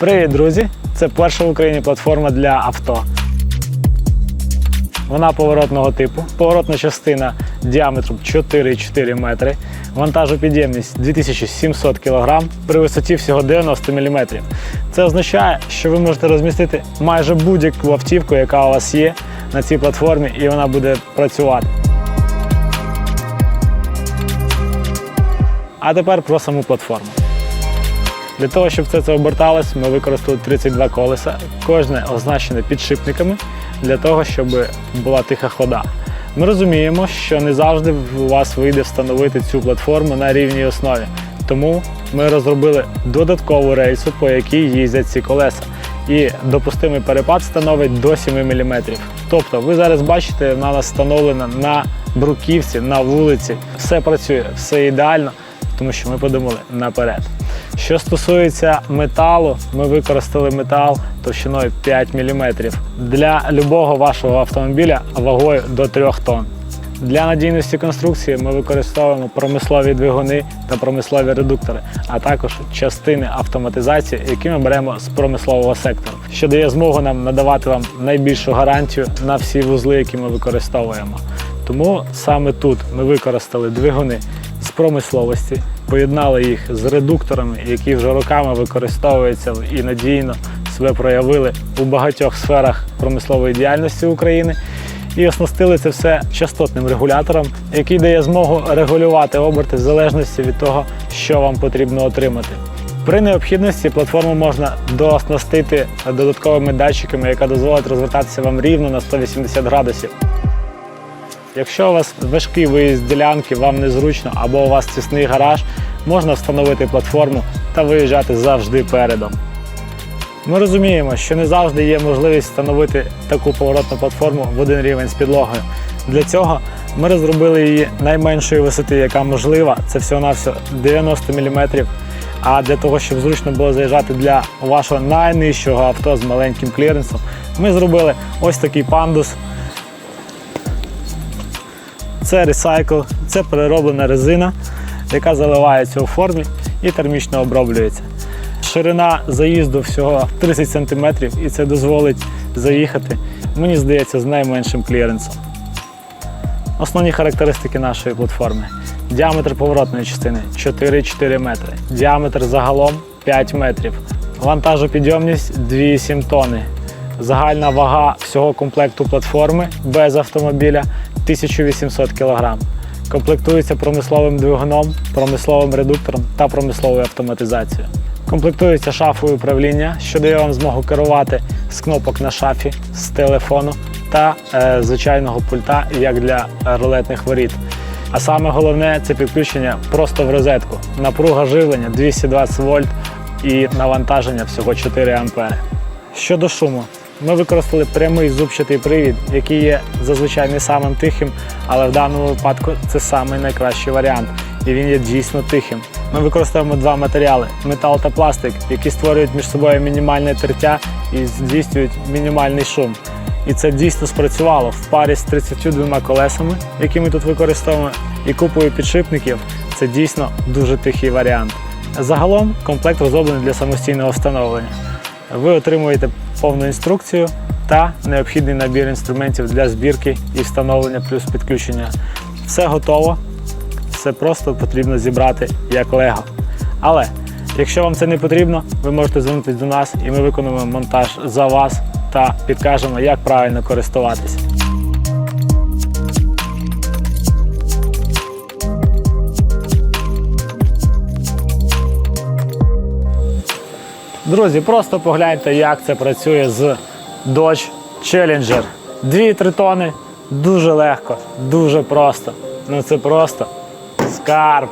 Привіт, друзі! Це перша в Україні платформа для авто. Вона поворотного типу, поворотна частина діаметром 4,4 метри, вантажопідємність 2700 кг при висоті всього 90 мм. Це означає, що ви можете розмістити майже будь-яку автівку, яка у вас є на цій платформі, і вона буде працювати. А тепер про саму платформу. Для того, щоб все це оберталось, ми використали 32 колеса, кожне означене підшипниками для того, щоб була тиха хода. Ми розуміємо, що не завжди у вас вийде встановити цю платформу на рівній основі. Тому ми розробили додаткову рейсу, по якій їздять ці колеса. І допустимий перепад становить до 7 мм. Тобто, ви зараз бачите, вона встановлена на бруківці, на вулиці. Все працює, все ідеально, тому що ми подумали наперед. Що стосується металу, ми використали метал товщиною 5 мм для любого вашого автомобіля вагою до 3 тонн. Для надійності конструкції ми використовуємо промислові двигуни та промислові редуктори, а також частини автоматизації, які ми беремо з промислового сектору, що дає змогу нам надавати вам найбільшу гарантію на всі вузли, які ми використовуємо. Тому саме тут ми використали двигуни з промисловості, поєднали їх з редукторами, які вже роками використовуються і надійно себе проявили у багатьох сферах промислової діяльності України. І оснастили це все частотним регулятором, який дає змогу регулювати оберти в залежності від того, що вам потрібно отримати. При необхідності платформу можна дооснастити додатковими датчиками, яка дозволить розвертатися вам рівно на 180 градусів. Якщо у вас важкий виїзд з ділянки, вам незручно або у вас тісний гараж, можна встановити платформу та виїжджати завжди передом. Ми розуміємо, що не завжди є можливість встановити таку поворотну платформу в один рівень з підлогою. Для цього ми розробили її найменшої висоти, яка можлива, це всього-навсього 90 мм. А для того, щоб зручно було заїжджати для вашого найнижчого авто з маленьким кліренсом, ми зробили ось такий пандус. Це ресайкл, це перероблена резина, яка заливається у формі і термічно оброблюється. Ширина заїзду всього 30 см і це дозволить заїхати, мені здається, з найменшим кліренсом. Основні характеристики нашої платформи. Діаметр поворотної частини 4,4 метри. Діаметр загалом 5 метрів. Вантажопідйомність 2,7 тонни. Загальна вага всього комплекту платформи без автомобіля 1800 кг. Комплектується промисловим двигуном, промисловим редуктором та промисловою автоматизацією. Комплектується шафою управління, що дає вам змогу керувати з кнопок на шафі, з телефону та е, звичайного пульта, як для рулетних воріт. А саме головне це підключення просто в розетку. Напруга живлення 220 вольт і навантаження всього 4 ампери. Щодо шуму, ми використали прямий зубчатий привід, який є зазвичай не самим тихим, але в даному випадку це самий найкращий варіант, і він є дійсно тихим. Ми використовуємо два матеріали метал та пластик, які створюють між собою мінімальне тертя і здійснюють мінімальний шум. І це дійсно спрацювало в парі з 32 колесами, які ми тут використовуємо, і купою підшипників. Це дійсно дуже тихий варіант. Загалом комплект розроблений для самостійного встановлення. Ви отримуєте повну інструкцію та необхідний набір інструментів для збірки і встановлення плюс підключення. Все готово, все просто потрібно зібрати як лего. Але якщо вам це не потрібно, ви можете звернутися до нас і ми виконуємо монтаж за вас та підкажемо, як правильно користуватися. Друзі, просто погляньте, як це працює з Dodge Challenger. 2-3 тони, дуже легко, дуже просто. Ну це просто скарб.